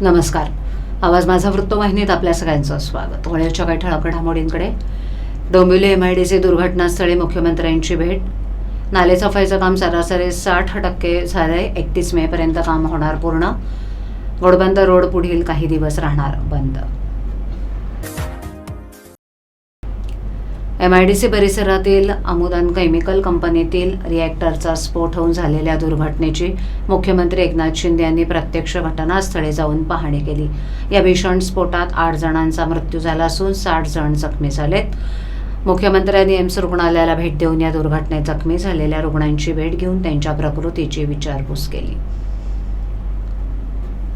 नमस्कार. आवाज माझा वृत्तवाहिनीत आपल्या सगळ्यांचं स्वागत. होळ्याच्या काही ठळक घडामोडींकडे Dombivli M I D C दुर्घटनास्थळी मुख्यमंत्र्यांची भेट. नालेसफाईचं काम सरासरी साठ टक्के झालं आहे एकतीस मेपर्यंत काम होणार पूर्ण. घोडबंद रोड पुढील काही दिवस राहणार बंद. एम आय डी सी परिसरातील अमुदान केमिकल कंपनीतील रिॲक्टरचा स्फोट होऊन झालेल्या दुर्घटनेची मुख्यमंत्री एकनाथ शिंदे यांनी प्रत्यक्ष घटनास्थळी जाऊन पाहणी केली. या भीषण स्फोटात आठ जणांचा मृत्यू झाला असून साठ जण जखमी झालेत. मुख्यमंत्र्यांनी एम्स रुग्णालयाला भेट देऊन या दुर्घटनेत जखमी झालेल्या रुग्णांची भेट घेऊन त्यांच्या प्रकृतीची विचारपूस केली.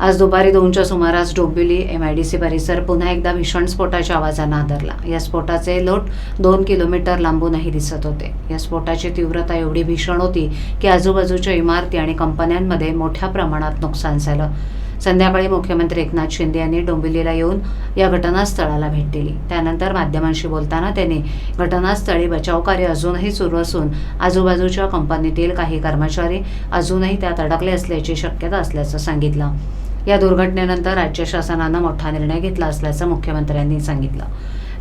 आज दुपारी दोनच्या सुमारास Dombivli M I D C परिसर पुन्हा एकदा भीषण स्फोटाच्या आवाजानं आदरला. या स्फोटाचे लोट दोन किलोमीटर लांबूनही दिसत होते. या स्फोटाची तीव्रता एवढी भीषण होती की आजूबाजूच्या इमारती आणि कंपन्यांमध्ये मोठ्या प्रमाणात नुकसान झालं. संध्याकाळी मुख्यमंत्री एकनाथ शिंदे यांनी डोंबिवलीला येऊन या घटनास्थळाला भेट दिली. त्यानंतर माध्यमांशी बोलताना त्यांनी घटनास्थळी बचाव कार्य अजूनही सुरू असून आजूबाजूच्या कंपनीतील काही कर्मचारी अजूनही त्यात अडकले असल्याची शक्यता असल्याचं सांगितलं. या दुर्घटनेनंतर राज्य शासनानं मोठा निर्णय घेतला असल्याचं मुख्यमंत्र्यांनी सांगितलं.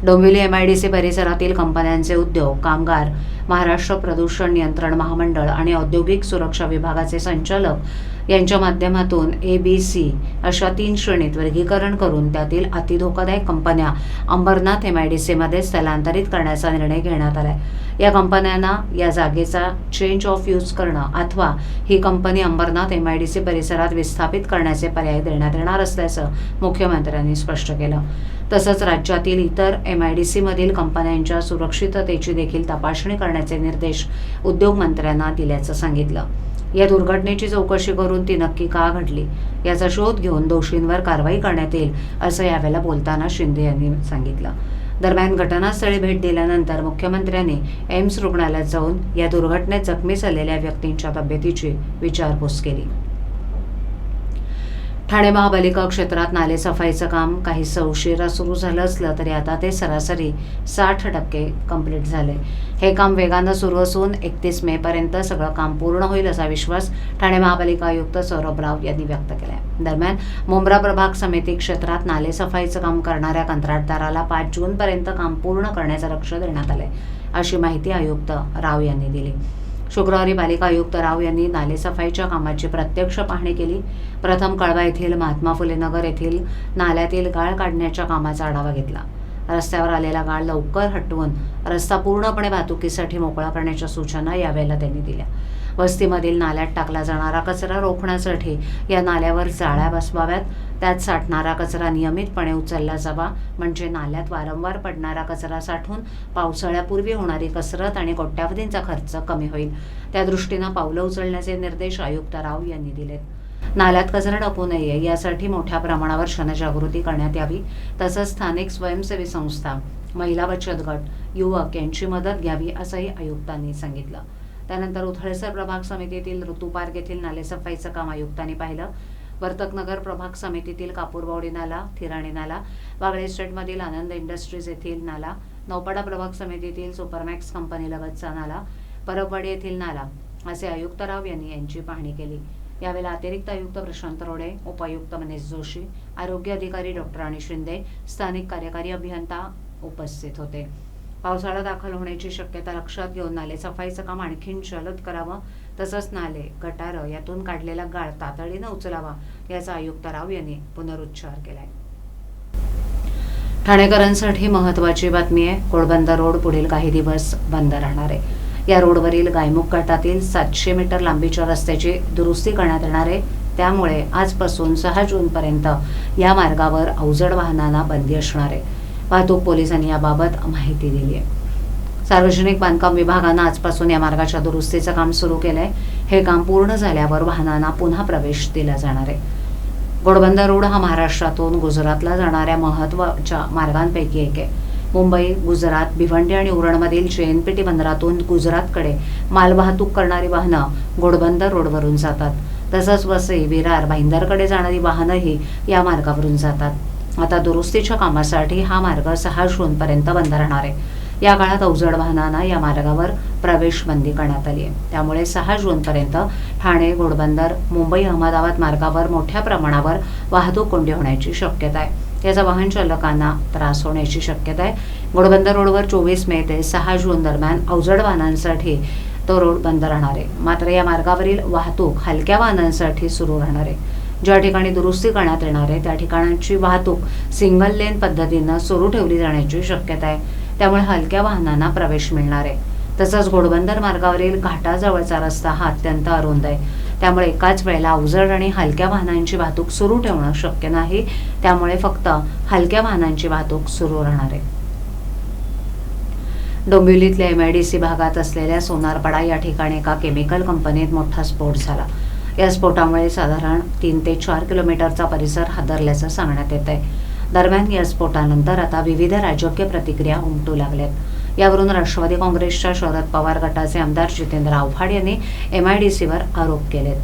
Dombivli M I D C परिसरातील कंपन्यांचे उद्योग कामगार महाराष्ट्र प्रदूषण नियंत्रण महामंडळ आणि औद्योगिक सुरक्षा विभागाचे संचालक यांच्या माध्यमातून ए बी सी अशा तीन श्रेणीत वर्गीकरण करून त्यातील अतिधोकादायक कंपन्या अंबरनाथ एम आय डी सीमध्ये स्थलांतरित करण्याचा निर्णय घेण्यात आलाय. या कंपन्यांना या जागेचा चेंज ऑफ यूज करणं अथवा ही company Ambernath M I D C परिसरात विस्थापित करण्याचे पर्याय देण्यात येणार असल्याचं मुख्यमंत्र्यांनी स्पष्ट केलं. तसंच राज्यातील इतर एम आय डी सीमधील कंपन्यांच्या सुरक्षिततेची देखील तपासणी करण्याचे निर्देश उद्योगमंत्र्यांना दिल्याचं सांगितलं. या दुर्घटनेची चौकशी करून ती नक्की का घडली याचा शोध घेऊन दोषींवर कारवाई करण्यात येईल असं यावेळेला बोलताना शिंदे यांनी सांगितलं. दरम्यान घटनास्थळी भेट दिल्यानंतर मुख्यमंत्र्यांनी एम्स रुग्णालयात जाऊन या दुर्घटनेत जखमी झालेल्या व्यक्तींच्या तब्येतीची विचारपूस केली. ठाणे महापालिका क्षेत्रात नालेसफाईचं काम काही उशिरा सुरू झालं असलं तरी आता ते सरासरी साठ टक्के कंप्लीट झाले. हे काम वेगानं सुरू असून एकतीस मेपर्यंत सगळं काम पूर्ण होईल असा विश्वास ठाणे महापालिका आयुक्त सौरभ राव यांनी व्यक्त केला आहे दरम्यान मुंब्रा प्रभाग समिती क्षेत्रात नालेसफाईचं काम करणाऱ्या कंत्राटदाराला पाच जूनपर्यंत काम पूर्ण करण्याचं लक्ष देण्यात आलंय अशी माहिती आयुक्त राव यांनी दिली. शुक्रवारी पालिका आयुक्त राव यांनी नालेसफाईच्या कामाची प्रत्यक्ष पाहणी केली. प्रथम कळवा येथील महात्मा फुले नगर येथील नाल्यातील गाळ काढण्याच्या कामाचा आढावा घेतला. रस्त्यावर आलेला गाळ लवकर हटवून रस्ता पूर्णपणे वाहतुकीसाठी मोकळा करण्याच्या सूचना यावेळेला त्यांनी दिल्या. वस्तीमधील नाल्यात टाकला जाणारा कचरा रोखण्यासाठी या नाल्यावर जाळ्या बसवाव्यात. त्यात साठणारा कचरा नियमितपणे उचलला जावा म्हणजे नाल्यात वारंवार पडणारा कचरा साठून पावसाळ्यापूर्वी होणारी कसरत आणि कोट्यावधींचा खर्च कमी होईल. त्या दृष्टीनं पावलं उचलण्याचे निर्देश आयुक्त राव यांनी दिलेत. नाल्यात कचरा टाकू नये यासाठी मोठ्या प्रमाणावर जनजागृती करण्यात यावी. तसंच स्थानिक स्वयंसेवी संस्था महिला बचत गट युवक यांची मदत घ्यावी असंही आयुक्तांनी सांगितलं. त्यानंतर उथळेसर प्रभाग समितीतील ऋतुपार्क येथील नालेसफाईचं काम आयुक्तांनी पाहिलं. वर्तकनगर प्रभाग समितीतील कापूरबावडी नाला थिराणी नाला वागळे स्टेटमधील आनंद इंडस्ट्रीज येथील नाला नौपाडा प्रभाग समितीतील सुपरमॅक्स कंपनीलगतचा नाला परबवाडी येथील नाला असे आयुक्त राव यांनी यांची पाहणी केली. यावेळेला अतिरिक्त आयुक्त प्रशांत रोडे उपायुक्त मनीष जोशी आरोग्य अधिकारी डॉक्टर आणि शिंदे स्थानिक कार्यकारी अभियंता उपस्थित होते. पावसाळा दाखल होण्याची शक्यता लक्षात घेऊन नाले सफाईचं काम आणखीन जलद करावं तसंच नाले गटारं यातून काढलेला गाळ तातडीनं उचलावा याचा आयुक्त राव यांनी पुनरुच्चार केलाय. ठाणेकरांसाठी महत्वाची बातमी आहे. कोळबंदर रोड पुढील काही दिवस बंद राहणार आहे. या रोडवरील गायमुख घाटातील सातशे मीटर लांबीच्या रस्त्याची दुरुस्ती करण्यात येणार आहे. त्यामुळे आजपासून सहा जूनपर्यंत या मार्गावर अवजड वाहनांना बंदी असणार आहे. वाहतूक पोलिसांनी याबाबत माहिती दिली आहे. सार्वजनिक बांधकाम विभागानं आजपासून या मार्गाच्या दुरुस्तीचं काम सुरू केलंय. हे काम पूर्ण झाल्यावर वाहनांना पुन्हा प्रवेश दिला जाणार आहे. घोडबंदर रोड हा महाराष्ट्रातून गुजरातला जाणाऱ्या महत्त्वाच्या मार्गांपैकी एक आहे. मुंबई गुजरात भिवंडी आणि उरणमधील जेएनपीटी बंदरातून गुजरातकडे मालवाहतूक करणारी वाहनं घोडबंदर रोडवरून जातात. तसंच वसई विरार भाईंदरकडे जाणारी वाहनंही या मार्गावरून जातात. आता दुरुस्तीच्या कामासाठी हा मार्ग सहा जूनपर्यंत बंद राहणार आहे. या काळात अवजड वाहनांना या मार्गावर प्रवेश बंदी करण्यात आली आहे. त्यामुळे सहा जूनपर्यंत ठाणे घोडबंदर मुंबई अहमदाबाद मार्गावर मोठ्या प्रमाणावर वाहतूक कोंडी होण्याची शक्यता आहे. याचा वाहन चालकांना त्रास होण्याची शक्यता आहे. घोडबंदर रोडवर चोवीस मे ते सहा जून दरम्यान अवजड वाहनांसाठी तो रोड बंद राहणार आहे. मात्र या मार्गावरील वाहतूक हलक्या वाहनांसाठी सुरू राहणार आहे. ज्या ठिकाणी दुरुस्ती करण्यात येणार आहे त्या ठिकाणांची वाहतूक सिंगल लेन पद्धतीनं सुरू ठेवली जाण्याची शक्यता आहे. त्यामुळे हलक्या वाहनांना प्रवेश मिळणार आहे. तसंच घोडबंदर मार्गावरील घाटाजवळचा रस्ता हा अत्यंत अरुंद आहे. त्यामुळे एकाच वेळेला अवजड आणि हलक्या वाहनांची वाहतूक सुरू ठेवणं शक्य नाही. त्यामुळे फक्त हलक्या वाहनांची वाहतूक सुरू राहणार आहे. डोंबिवलीतल्या एम आय डी सी भागात असलेल्या सोनारपाडा या ठिकाणी एका केमिकल कंपनीत मोठा स्फोट झाला. या स्फोटामुळे साधारण तीन ते चार किलोमीटरचा परिसर हादरल्याचं सांगण्यात येत आहे दरम्यान या स्फोटानंतर आता विविध राजकीय प्रतिक्रिया उमटू लागल्यात. यावरून राष्ट्रवादी काँग्रेसच्या शरद पवार गटाचे आमदार जितेंद्र आव्हाड यांनी एम आय डी सीवर आरोप केलेत.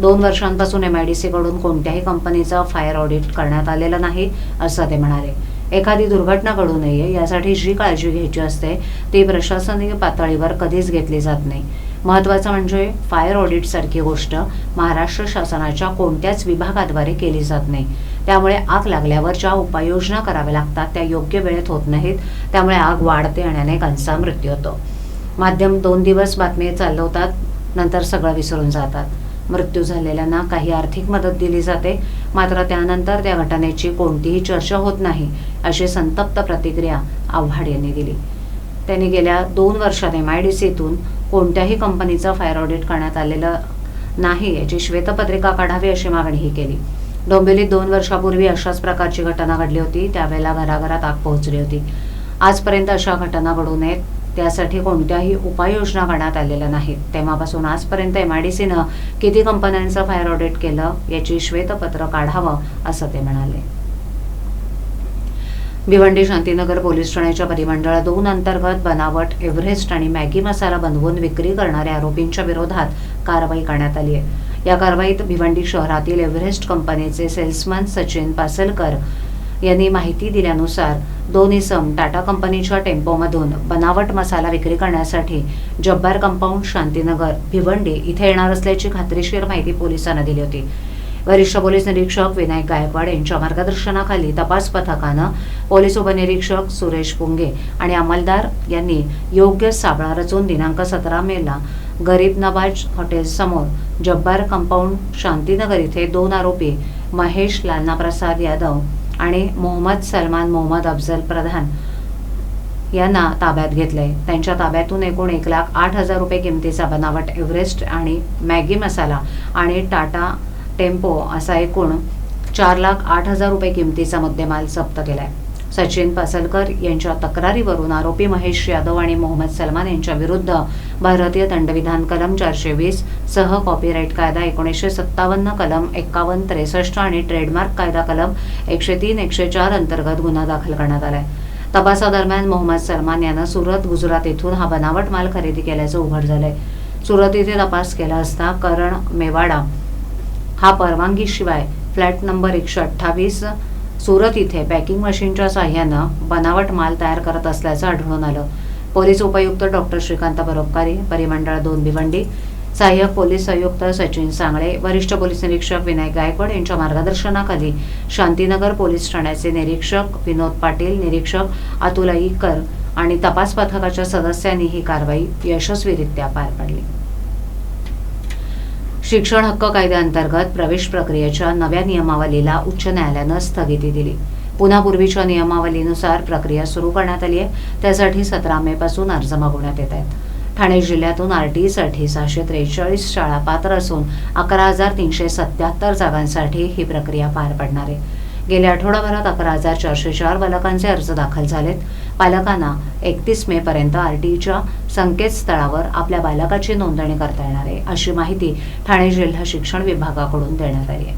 दोन वर्षांपासून एम आय डी सीकडून कोणत्याही कंपनीचं फायर ऑडिट करण्यात आलेलं नाही असं ते म्हणाले. एखादी दुर्घटना घडू नये यासाठी जी काळजी घ्यायची असते ती प्रशासकीय पातळीवर कधीच घेतली जात नाही. महत्त्वाचं म्हणजे फायर ऑडिट सारखी गोष्ट महाराष्ट्र शासनाच्या कोणत्याच विभागाद्वारे केली जात नाही. त्यामुळे आग लागल्यावर ज्या उपाययोजना कराव्या लागतात. त्या योग्य वेळेत होत नाहीत. त्यामुळे आग वाढते आणि अनेकांचा मृत्यू होतो. माध्यम दोन दिवस बातमी चालवतात नंतर सगळं विसरून जातात. मृत्यू झालेल्यांना काही आर्थिक मदत दिली जाते. मात्र त्यानंतर त्या घटनेची कोणतीही चर्चा होत नाही अशी संतप्त प्रतिक्रिया आव्हाड यांनी दिली. त्यांनी गेल्या दोन वर्षात एम आय डी सीतून कोणत्याही कंपनीचं फायर ऑडिट करण्यात आलेलं नाही याची श्वेतपत्रिका काढावी अशी मागणीही केली. डोंबिवलीत दोन वर्षापूर्वी अशाच प्रकारची घटना घडली होती. त्यावेळेला घराघरात आग पोहोचली होती. आजपर्यंत अशा घटना घडू नयेत. त्यासाठी कोणत्याही उपाययोजना करण्यात आलेल्या नाहीत. तेव्हापासून आजपर्यंत एम आय डी सीनं किती कंपन्यांचं फायर ऑडिट केलं याची श्वेतपत्र काढावं असं ते म्हणाले. भिवंडी शांतीनगर पोलीस ठाण्याच्या परिमंडळ दोन अंतर्गत बनावट एव्हरेस्ट आणि मॅगी मसाला बनवून विक्री करणाऱ्या आरोपींच्या विरोधात कारवाई करण्यात आली आहे. या कारवाईत भिवंडी शहरातील एव्हरेस्ट कंपनीचे सेल्समन सचिन पासलकर यांनी माहिती दिल्यानुसार दोन इसम टाटा कंपनीच्या टेम्पोमधून बनावट मसाला विक्री करण्यासाठी जब्बार कंपाऊंड शांतीनगर भिवंडी इथे येणार असल्याची खात्रीशीर माहिती पोलिसांना दिली होती. वरिष्ठ पोलीस निरीक्षक विनायक गायकवाड यांच्या मार्गदर्शनाखाली तपास पथकानं पोलीस उपनिरीक्षक सुरेश पुंगे आणि अंमलदार यांनी योग्य साबळा रचून दिनांक सतरा मेला गरीब नवाज हॉटेलसमोर जब्बार कंपाऊंड शांतीनगर इथे दोन आरोपी महेश लालना प्रसाद यादव आणि मोहम्मद सलमान मोहम्मद अफजल प्रधान यांना ताब्यात घेतलंय. त्यांच्या ताब्यातून एकूण एक लाख आठ हजार रुपये किमतीचा बनावट एव्हरेस्ट आणि मॅगी मसाला आणि टाटा टेम्पो असा एकूण चार लाख आठ हजार रुपये किमतीचा मुद्देमाल जप्त केलाय. सचिन पासलकर यांच्या तक्रारीवरून आरोपी महेश यादव आणि मोहम्मद सलमान यांच्या विरुद्ध भारतीय दंडविधान कलम चारशे वीस सह कॉपीराईट कायदा एकोणीसशे सत्तावन्न कलम एक्कावन्न त्रेसष्ट आणि ट्रेडमार्क कायदा कलम एकशे तीन एकशे चार अंतर्गत गुन्हा दाखल करण्यात आलाय. तपासादरम्यान मोहम्मद सलमान यानं सुरत गुजरात येथून हा बनावट माल खरेदी केल्याचं उघड झालंय. सुरत येथे तपास केला असता करण मेवाडा हा परवानगीशिवाय फ्लॅट नंबर एकशे अठ्ठावीस सुरत इथे पॅकिंग मशीनच्या साह्यानं बनावट माल तयार करत असल्याचं आढळून आलं. पोलीस उपायुक्त डॉक्टर श्रीकांत बरोबकारी परिमंडळ दोन भिवंडी सहाय्यक पोलीस आयुक्त सचिन सांगळे वरिष्ठ पोलीस निरीक्षक विनायक गायकवाड यांच्या मार्गदर्शनाखाली शांतीनगर पोलीस ठाण्याचे निरीक्षक विनोद पाटील निरीक्षक अतुल इकर आणि तपास पथकाच्या सदस्यांनी ही कारवाई यशस्वीरित्या पार पाडली. शिक्षण हक्क कायद्याअंतर्गत प्रवेश प्रक्रियेच्या नव्या नियमावलीला उच्च न्यायालयानं स्थगिती दिली. पुन्हा पूर्वीच्या नियमावलीनुसार प्रक्रिया सुरू करण्यात आली आहे. त्यासाठी सतरा मे पासून अर्ज मागवण्यात येत आहेत. ठाणे जिल्ह्यातून आर टी साठी सहाशे त्रेचाळीस शाळा पात्र असून अकरा हजार तीनशे सत्याहत्तर जागांसाठी ही प्रक्रिया पार पडणार आहे. गेल्या आठवडाभरात अकरा हजार चारशे चार बालकांचे अर्ज दाखल झालेत. पालकांना एकतीस मे पर्यंत आरटीच्या संकेतस्थळावर आपल्या बालकाची नोंदणी करता येणार आहे अशी माहिती ठाणे जिल्हा शिक्षण विभागाकडून देण्यात आली आहे.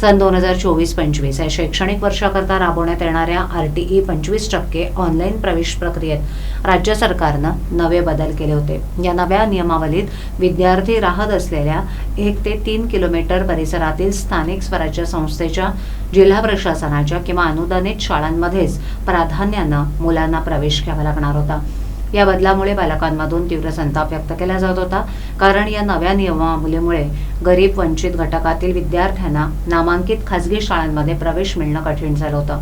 सन दोन हजार चोवीस पंचवीस या शैक्षणिक वर्षाकरता राबवण्यात येणाऱ्या आर टी ई पंचवीस टक्के ऑनलाईन प्रवेश प्रक्रियेत राज्य सरकारनं नवे बदल केले होते. या नव्या नियमावलीत विद्यार्थी राहत असलेल्या एक ते तीन किलोमीटर परिसरातील स्थानिक स्वराज्य संस्थेच्या जिल्हा प्रशासनाच्या किंवा अनुदानित शाळांमध्येच प्राधान्यानं मुलांना प्रवेश घ्यावा लागणार होता. या बदलामुळे बालकांमधून तीव्र संताप व्यक्त केला जात होता. कारण या नव्या नियमावलीमुळे गरीब वंचित घटकातील विद्यार्थ्यांना नामांकित खासगी शाळांमध्ये प्रवेश मिळणं कठीण झालं होतं.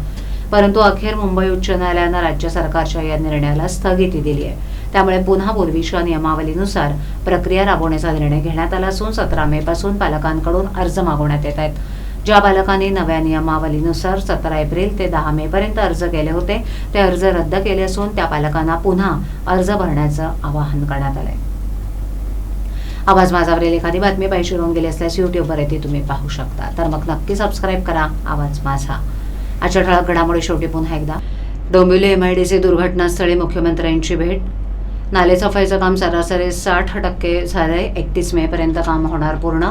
परंतु अखेर मुंबई उच्च न्यायालयानं राज्य सरकारच्या या निर्णयाला स्थगिती दिली आहे. त्यामुळे पुन्हा पूर्वीच्या नियमावलीनुसार प्रक्रिया राबवण्याचा निर्णय घेण्यात आला असून सतरा मे पासून पालकांकडून अर्ज मागवण्यात येत आहेत. ज्या बालकांनी नव्या नियमावलीनुसार सतरा एप्रिल ते दहा मे पर्यंत अर्ज केले होते ते अर्ज रद्द केले असून त्या पालकांना पुन्हा अर्ज भरण्याचं आवाहन करण्यात आलंय. आवाज माझावरील एखादी बातमी पाहिजे होऊन गेली असल्यास युट्यूबवर ती तुम्ही पाहू शकता. तर मग नक्की सबस्क्राईब करा. आवाज माझा. आजच्या ठळक घडामोडी शेवटी पुन्हा एकदा. डोंबिवली एमआयडीसी दुर्घटनास्थळी मुख्यमंत्र्यांची भेट. नाले सफाईचं काम सरासरी साठ टक्के झालंय. एकतीस मे पर्यंत काम होणार पूर्ण.